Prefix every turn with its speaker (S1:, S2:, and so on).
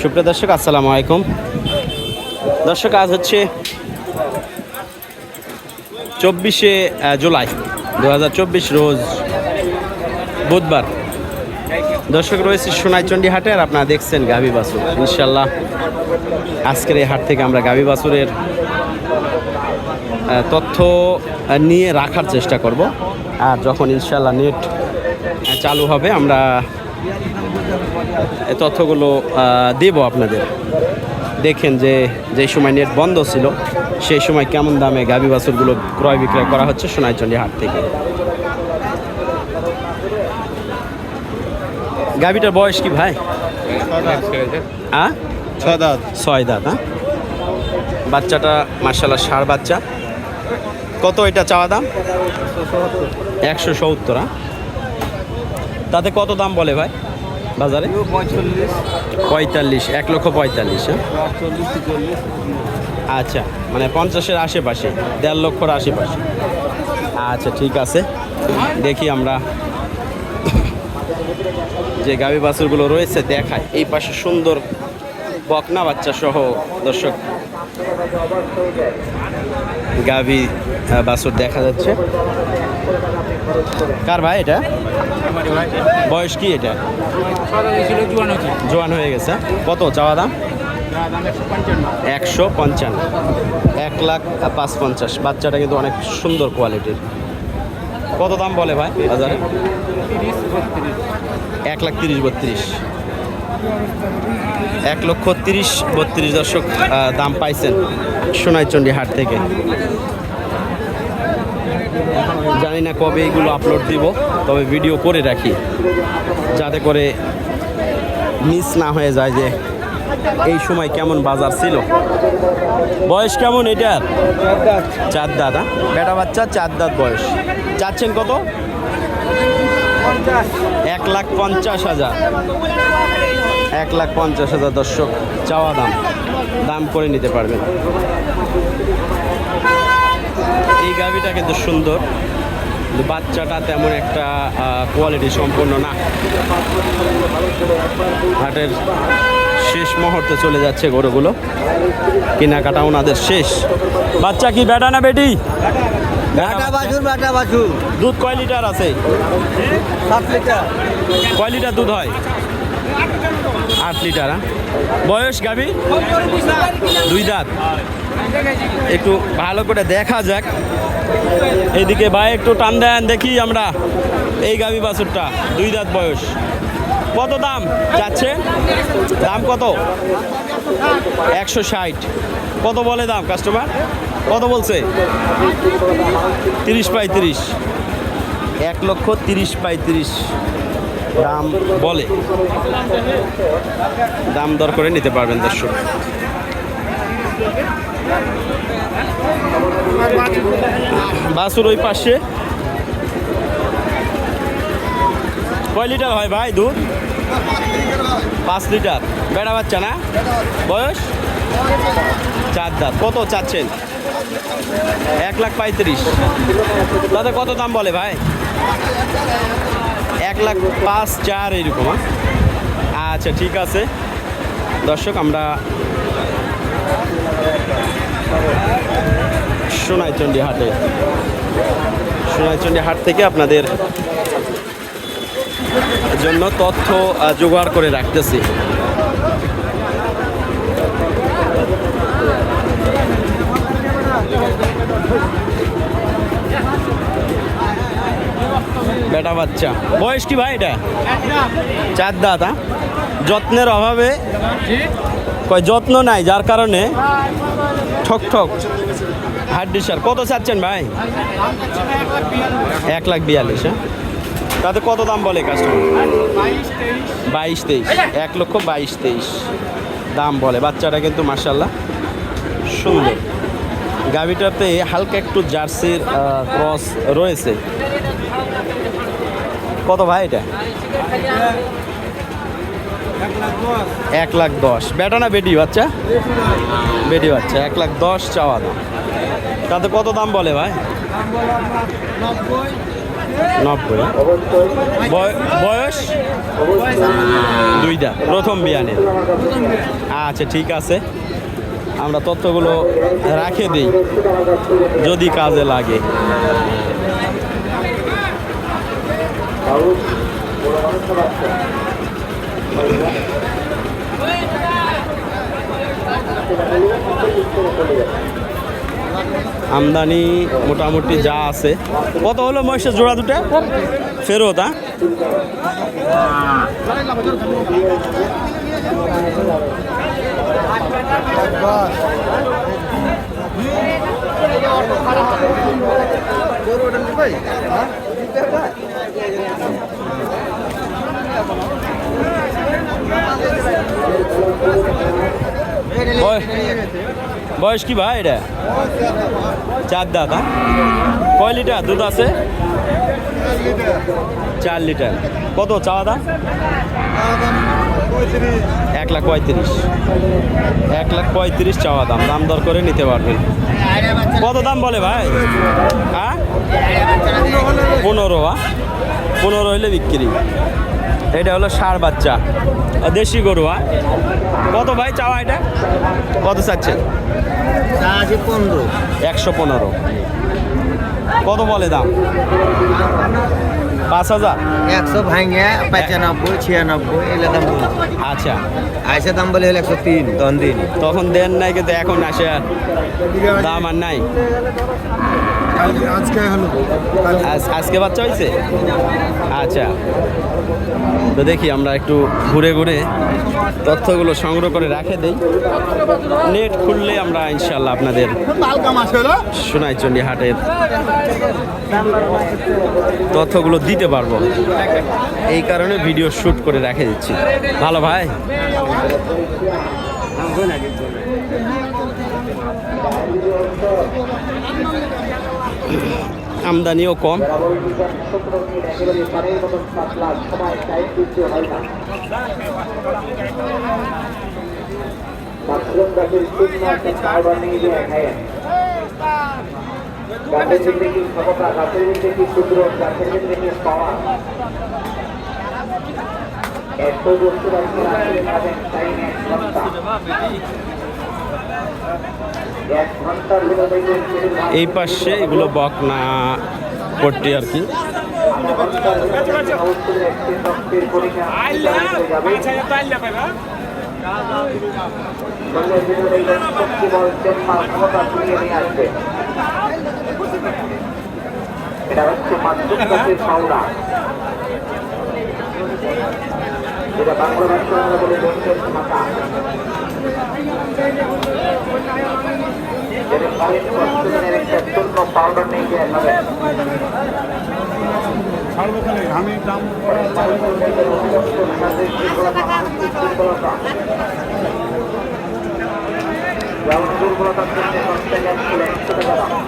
S1: সুপ্রিয় দর্শক, আসসালামু আলাইকুম। দর্শক, আজ হচ্ছে চব্বিশে জুলাই দু হাজার চব্বিশ রোজ বুধবার। দর্শক, রয়েছে সোনাইচন্ডী হাটে আর আপনারা দেখছেন গাভী বাসুর ইনশাল্লাহ আজকের এই হাট থেকে আমরা গাভী বাসুরের তথ্য নিয়ে রাখার চেষ্টা করব। আর যখন ইনশাল্লাহ নেট চালু হবে, আমরা তথ্যগুলো দেব আপনাদের। দেখেন যে যে সময় নেট বন্ধ ছিল সেই সময় কেমন দামে গাভী বাছুরগুলো ক্রয় বিক্রয় করা হচ্ছে সোনাইচন্ডী হাট থেকে। গাভীটার বয়স কি ভাই?
S2: ছয় দাঁত।
S1: ছয় দাঁত হ্যাঁ বাচ্চাটা মার্শাল্লাহ সার বাচ্চা। কত এটা চাওয়া দাম? একশো সত্তর হ্যাঁ? তাতে কত দাম বলে ভাই? বাজারে?
S2: পঁয়তাল্লিশ,
S1: এক লক্ষ পঁয়তাল্লিশ হ্যাঁ? আচ্ছা মানে পঞ্চাশের আশেপাশে, দেড় লক্ষর আশেপাশে। আচ্ছা ঠিক আছে। দেখি আমরা যে গাভী বাছুরগুলো রয়েছে দেখায় এই পাশে সুন্দর বকনা বাচ্চা সহ দর্শক গাভী বাছুর দেখা যাচ্ছে। কার ভাই এটা? বয়স কি এটা? জোয়ান হয়ে গেছে। কত? চাওয়া দাম? একশো পঞ্চান্ন। এক লাখ পাঁচ পঞ্চাশ। বাচ্চাটা কিন্তু অনেক সুন্দর কোয়ালিটির। কত দাম বলে ভাই বাজারে? এক লাখ তিরিশ বত্রিশ। এক লক্ষ তিরিশ বত্রিশ দর্শক দাম পাইছেন সোনাইচন্ডী হাট থেকে। জানি না কবে এগুলো আপলোড দিব তবে ভিডিও করে রাখি। যাতে করে মিস না হয়ে যায় যে এই সময় কেমন বাজার ছিল। বয়স কেমন এটার চার দাঁত হ্যাঁ? বেটা বাচ্চা চার দাঁত বয়স। চাচ্ছেন কত? এক লাখ পঞ্চাশ হাজার। এক লাখ পঞ্চাশ হাজার দর্শক চাওয়া দাম। দাম করে নিতে পারবেন। এই গাভিটা কিন্তু সুন্দর। বাচ্চাটা তেমন একটা কোয়ালিটি সম্পূর্ণ না। হাটের শেষ মুহূর্তে চলে যাচ্ছে গরুগুলো। কেনাকাটা ওনাদের শেষ। বাচ্চা কি বেটা না বেটি? দুধ কয় লিটার আছে?
S2: সাত লিটার।
S1: কয় লিটার দুধ হয়? আট লিটার হ্যাঁ? বয়স গাবি দুই দাঁত। একটু ভালো করে দেখা যাক। এইদিকে ভাই একটু টান দেন, দেখি আমরা এই গাবি বাছুরটা, দুই দাঁত বয়স। কত দাম যাচ্ছে? দাম কত? একশো ষাট। কত বলে দাম কাস্টমার কত বলছে? তিরিশ পঁয়ত্রিশ। এক লক্ষ তিরিশ পঁয়ত্রিশ। দাম বলে। দাম দর করে নিতে পারবেন দর্শক। বাসুর ওই পাশে। কয় লিটার হয় ভাই দুধ? পাঁচ লিটার। বেড়া বাচ্চা না? বয়স? চার দাঁত। কত চাচ্ছেন? এক লাখ পঁয়ত্রিশ। তাতে কত দাম বলে ভাই? এক লাখ পাঁচ চার এইরকম হ্যাঁ? আচ্ছা ঠিক আছে দর্শক, আমরা সোনাইচন্ডী হাটে, সোনাইচন্ডী হাট থেকে আপনাদের জন্য তথ্য জোগাড় করে রাখতেছি বেটা বাচ্চা। বয়স কি ভাই এটা? চার দাঁত হ্যাঁ? যত্নের অভাবে কয় যত্ন নাই, যার কারণে ঠক ঠক। হাড্ডি সার কত চাচ্ছেন ভাই? এক লাখ বিয়াল্লিশ হ্যাঁ? তাতে কত দাম বলে কাস্টমার বাইশ তেইশ। এক লক্ষ বাইশ তেইশ। দাম বলে। বাচ্চাটা কিন্তু মার্শাল্লাহ সুন্দর। গাভিটাতে হালকা একটু জার্সির ক্রস রয়েছে। কত ভাই এটা? এক লাখ দশ। বেটা না বেটি বাচ্চা? বেটি বাচ্চা, এক লাখ দশ চাওয়া দাম। তাতে কত দাম বলে ভাই? নব্বই? বয়- বয়স? দুইটা, প্রথম বিয়ানের আচ্ছা ঠিক আছে। আমরা তথ্যগুলো রাখে দিই, যদি কাজে লাগে। আমদানি মোটামুটি যা আছে। কত হলো মহিষের জোড়া দুটা? ফেরত হ্যাঁ? বয়- বয়স কি ভাই এটা? চার দাঁত হ্যাঁ? কয় লিটার দুধ আছে? চার লিটার। কত চাওয়া দাম? এক লাখ পঁয়ত্রিশ। এক লাখ পঁয়ত্রিশ চাওয়া দাম। দাম দর করে নিতে পারবেন। কত দাম বলে ভাই? হ্যাঁ? পনেরো হ্যাঁ? পনেরো হইলে বিক্রি। এটা হলো সার বাচ্চা। দেশি গরু হ্যাঁ? কত ভাই চাওয়া এটা? কত চাচ্ছেন?
S2: আছে পনেরো
S1: একশো পনেরো। কত বলে দাম? পাঁচ হাজার?
S2: একশো ভাঙে পঁচানব্বই ছিয়ানব্বই এগুলো দাম
S1: আচ্ছা।
S2: আইসে দাম বলে হলো একশো তিন তখন দিন
S1: তখন দেন নাই কিন্তু এখন আসে আর। দাম আর নাই।
S2: আজকে হলো।
S1: আজকে বাচ্চা হয়েছে? আচ্ছা। তো দেখি আমরা একটু ঘুরে ঘুরে তথ্যগুলো সংগ্রহ করে রাখে দেই। নেট খুললে আমরা ইনশাল্লাহ আপনাদের সোনাইচন্ডী হাটের তথ্যগুলো দিতে পারব। এই কারণে ভিডিও শ্যুট করে রেখে দিচ্ছি। ভালো ভাই? আমদানিও কম।
S3: এত বস্তু আপনি ঘণ্টা
S1: এই পাশে এগুলো বকনা পট্টি আর কি।
S3: এটা হচ্ছে আমি দাম দুর্বলতার জন্য সস্তা যাচ্ছিল একশো টাকা দাম